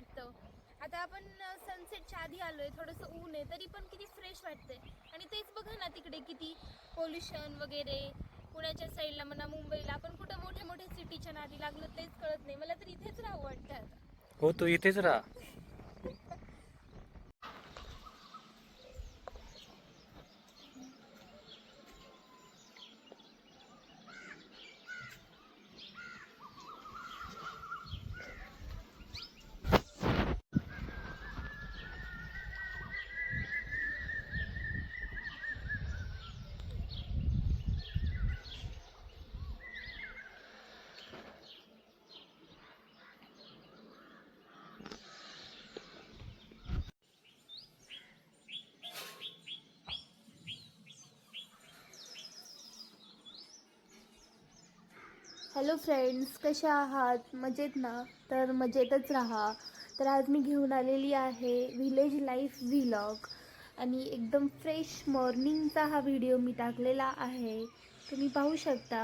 वाटतं. आता आपण सनसेटच्या आधी आलोय थोडंसं ऊन आहे तरी पण किती फ्रेश वाटतंय. आणि तेच बघा ना तिकडे किती पोल्युशन वगैरे पुण्याच्या साईडला म्हणा मुंबईला आपण कुठं मोठ्या मोठ्या सिटीच्या नादी लागलो तेच कळत नाही. मला तर इथेच राहू वाटतं हो तू इथेच राहा. हॅलो फ्रेंड्स कशा आहात? मजेत ना? तर मजेतच राहा. तर आज मी घेऊन आलेली आहे व्हिलेज लाईफ व्हिलॉग आणि एकदम फ्रेश मॉर्निंगचा हा व्हिडिओ मी टाकलेला आहे. तुम्ही पाहू शकता.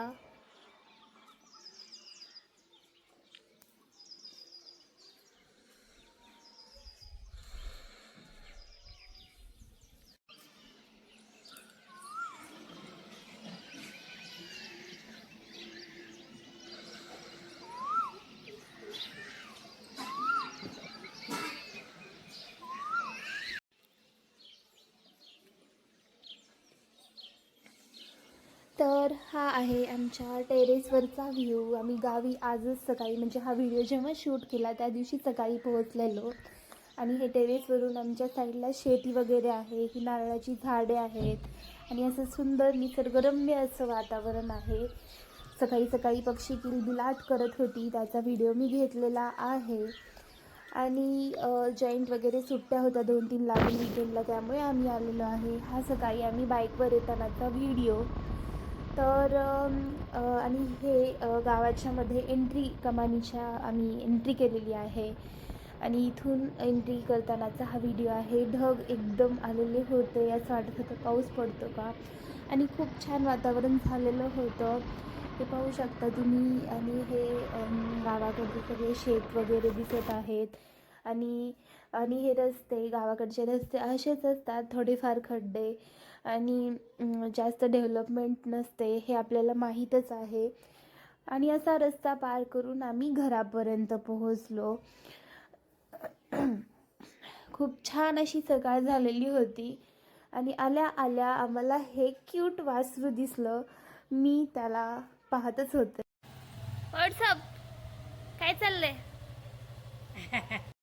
तर हा आहे आमच्या टेरेसवरचा व्ह्यू. आम्ही गावी आजच सकाळी म्हणजे हा व्हिडिओ जेव्हा शूट केला त्या दिवशी सकाळी पोहोचलेलो. आणि हे टेरेसवरून आमच्या साईडला शेती वगैरे आहे ही नारळाची झाडे आहेत. आणि असं सुंदर निसर्गरम्य असं वातावरण आहे. सकाळी सकाळी पक्षी किलबिलाट करत होती त्याचा व्हिडिओ मी घेतलेला आहे. आणि जॉईंट वगैरे सुट्ट्या होत्या दोन तीन लागून विकेंडला त्यामुळे आम्ही आलेलो आहे. हा सकाळी आम्ही बाईकवर येतानाचा व्हिडिओ. तर आणि हे गावाच्यामध्ये गावाच्या मध्ये एंट्री कमानीच्या आम्ही एंट्री केलेली आहे. आणि इथून एंट्री करतानाचा हा व्हिडिओ आहे. ढग एकदम आलेले होते. असं वाटत होतं पाऊस पडतो का? आणि खूप छान वातावरण झालेलं होतं. हे पाहू शकता तुम्ही. आणि हे गावाकडचे सगळे शेत वगैरे दिसत आहेत. आणि आणि हे रस्ते गावाकडचे रस्ते असेच असतात. थोडेफार खड्डे. आणि जास्त डेव्हलपमेंट नसते हे आपल्याला माहीतच आहे. आणि असा रस्ता पार करून आम्ही घरापर्यंत पोहोचलो. खूप छान अशी सकाळ झालेली होती. आणि आल्या आल्या आम्हाला हे क्यूट वासरू दिसलं. मी त्याला पाहतच होते. व्हॉट्सअप काय चाललंय?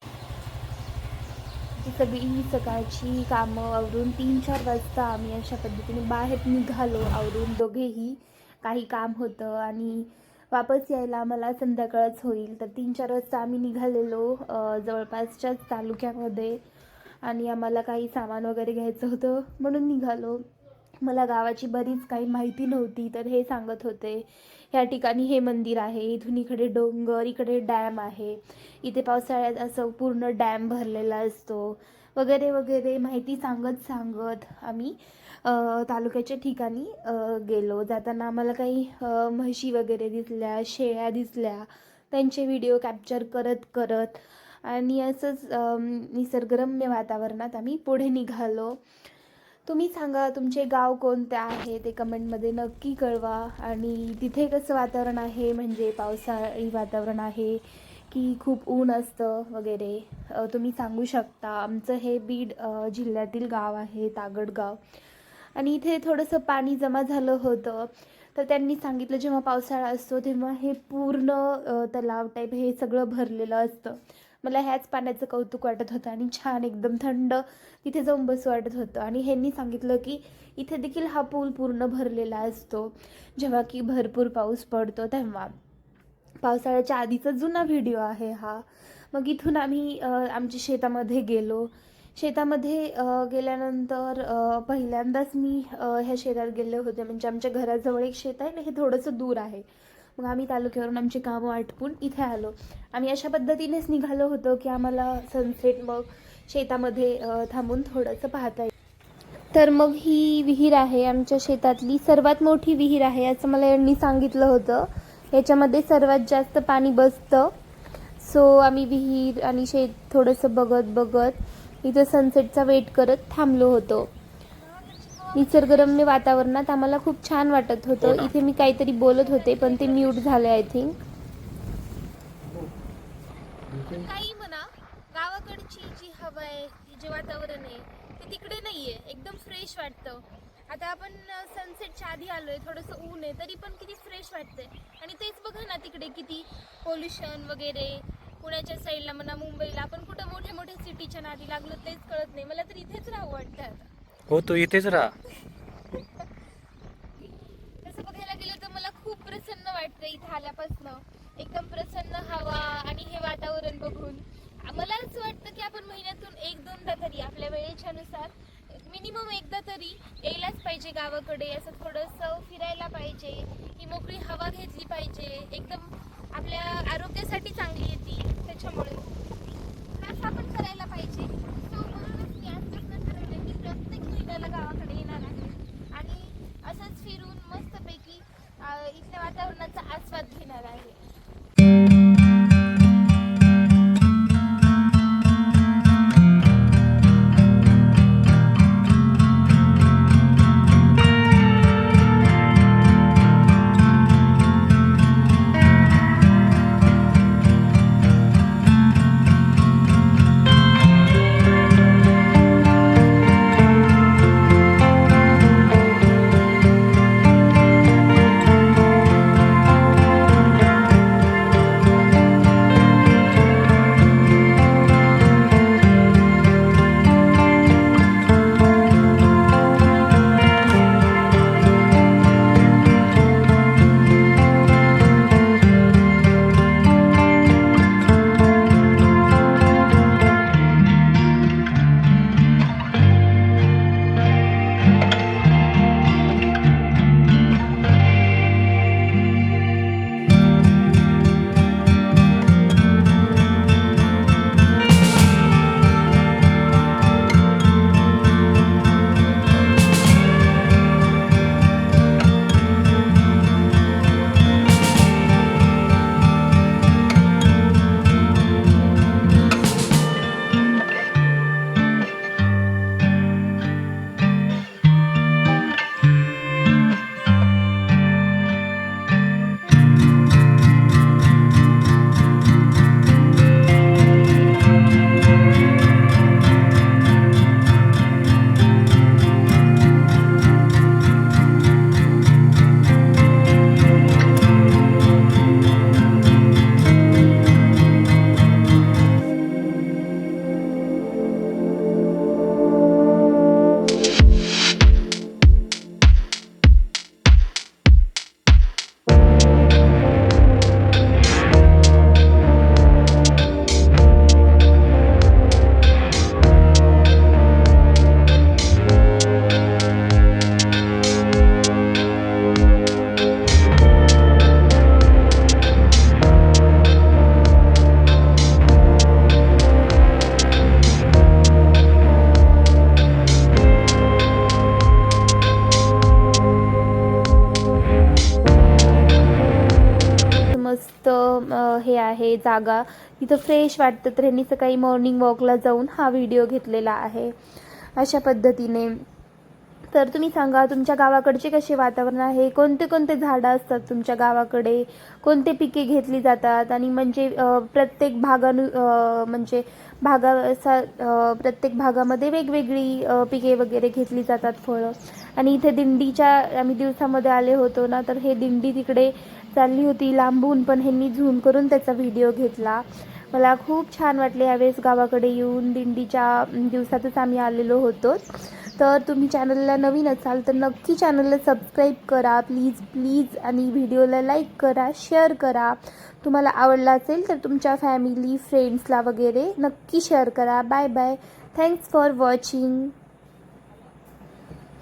सगळी सकाळची कामं आवरून तीन चार वाजता आम्ही अशा पद्धतीने बाहेर निघालो आवरून. दोघेही काही काम होतं आणि वापस यायला आम्हाला संध्याकाळच होईल. तर तीन चार वाजता आम्ही निघालेलो जवळपासच्याच तालुक्यामध्ये. आणि आम्हाला काही सामान वगैरे घ्यायचं होतं म्हणून निघालो. मला गावाची बरीच काही माहिती नव्हती तर हे सांगत होते ह्या ठिकाणी हे मंदिर आहे इथून इकडे डोंगर इकडे डॅम आहे इथे पावसाळ्यात असं पूर्ण डॅम भरलेला असतो वगैरे वगैरे माहिती सांगत सांगत आम्ही तालुक्याच्या ठिकाणी गेलो. जाताना आम्हाला काही म्हशी वगैरे दिसल्या शेळ्या दिसल्या त्यांचे व्हिडिओ कॅप्चर करत करत आणि असंच निसर्गरम्य वातावरणात आम्ही पुढे निघालो. तुम्ही सांगा तुमचे गाव कोणते आहे? ते कमेंटमध्ये नक्की कळवा. आणि तिथे कसं वातावरण आहे? म्हणजे पावसाळी वातावरण आहे की खूप ऊन असतं वगैरे. तुम्ही सांगू शकता. आमचं हे बीड जिल्ह्यातील गाव आहे तागडगाव. आणि इथे थोडंसं पाणी जमा झालं होतं. तर त्यांनी सांगितलं जेव्हा पावसाळा असतो तेव्हा हे पूर्ण तलाव टाईप हे सगळं भरलेलं असतं. मला ह्याच पाण्याचं कौतुक वाटत होतं आणि छान एकदम थंड तिथे जाऊन बसू वाटत होतं. आणि ह्यांनी सांगितलं की इथे देखील हा पूल पूर्ण भरलेला असतो. जेव्हा की भरपूर पाऊस पडतो तेव्हा. पावसाळ्याच्या आधीचा जुना व्हिडिओ आहे हा. मग इथून आम्ही आमच्या शेतामध्ये गेलो. शेतामध्ये गेल्यानंतर पहिल्यांदाच मी ह्या शेतात गेले होते. म्हणजे आमच्या घराजवळ एक शेत आहे ना हे थोडंसं दूर आहे. मग आम्ही तालुक्यावरून आमची कामं आटपून इथे आलो. आम्ही अशा पद्धतीनेच निघालो होतो की आम्हाला सनसेट मग शेतामध्ये थांबून थोडंसं पाहता येईल. तर मग ही विहीर आहे आमच्या शेतातली. सर्वात मोठी विहीर आहे असं मला यांनी सांगितलं होतं. याच्यामध्ये सर्वात जास्त पाणी बसतं. सो आम्ही विहीर आणि शेत थोडंसं बघत बघत इथं सनसेटचा वेट करत थांबलो होतो. निसर्गरम्य वातावरणात आम्हाला खूप छान वाटत होतं. इथे मी काहीतरी बोलत होते पण ते म्यूट झाले आय थिंक काही म्हणा गावाकडची जी हवा आहे जे वातावरण आहे ते तिकडे नाहीये. एकदम फ्रेश वाटतं. आता आपण सनसेटच्या आधी आलोय थोडंसं ऊन आहे तरी पण किती फ्रेश वाटतंय. आणि तेच बघा ना तिकडे किती पोल्युशन वगैरे पुण्याच्या साईडला म्हणा मुंबईला आपण कुठं मोठ्या मोठ्या सिटीच्या नादी लागलो तेच कळत नाही. मला तर इथेच राहू वाटतं आता. हो तू इथेच राहा. तसं बघायला गेलं तर मला खूप प्रसन्न वाटतं इथे आल्यापासनं. एकदम प्रसन्न हवा आणि हे वातावरण बघून. मला असं वाटतं की आपण महिन्यातून एक दोनदा तरी आपल्या वेळेच्या नुसार मिनिमम एकदा तरी यायलाच पाहिजे गावाकडे. असं थोडंसं फिरायला पाहिजे. ही मोकळी हवा घेतली पाहिजे. एकदम आपल्या आरोग्यासाठी चांगली येते त्याच्यामुळे. असं आपण करायला पाहिजे. प्रत्येक गावाकडे येणार आहे. आणि असंच फिरून मस्तपैकी इथल्या वातावरणाचा आस्वाद घेणार आहे. हे आहे जागा. इथं फ्रेश वाटतं. तर ह्यांनी सकाळी मॉर्निंग वॉकला जाऊन हा व्हिडिओ घेतलेला आहे. अशा पद्धतीने. तर तुम्ही सांगा तुमच्या गावाकडचे कसे वातावरण आहे? कोणते कोणते झाडं असतात तुमच्या गावाकडे? कोणते पिके घेतली जातात? आणि म्हणजे प्रत्येक भागानु म्हणजे भागा प्रत्येक भागामध्ये वेगवेगळी पिके वगैरे घेतली जातात फळं. आणि इथे दिंडीच्या आम्ही दिवसामध्ये आले होतो ना तर हे दिंडी तिकडे चालली होती लांबून पण ह्यांनी झूम करून त्याचा व्हिडिओ घेतला. मला खूप छान वाटले यावेळेस गावाकडे येऊन दिंडीच्या दिवसातच आम्ही आलेलो होतो. तर तुम्ही चॅनलला नवीन असाल तर नक्की चॅनलला सबस्क्राईब करा. प्लीज प्लीज आणि व्हिडिओला लाईक करा शेअर करा. तुम्हाला आवडला असेल तर तुमच्या फॅमिली फ्रेंड्सला वगैरे नक्की शेअर करा. Bye bye thanks for watching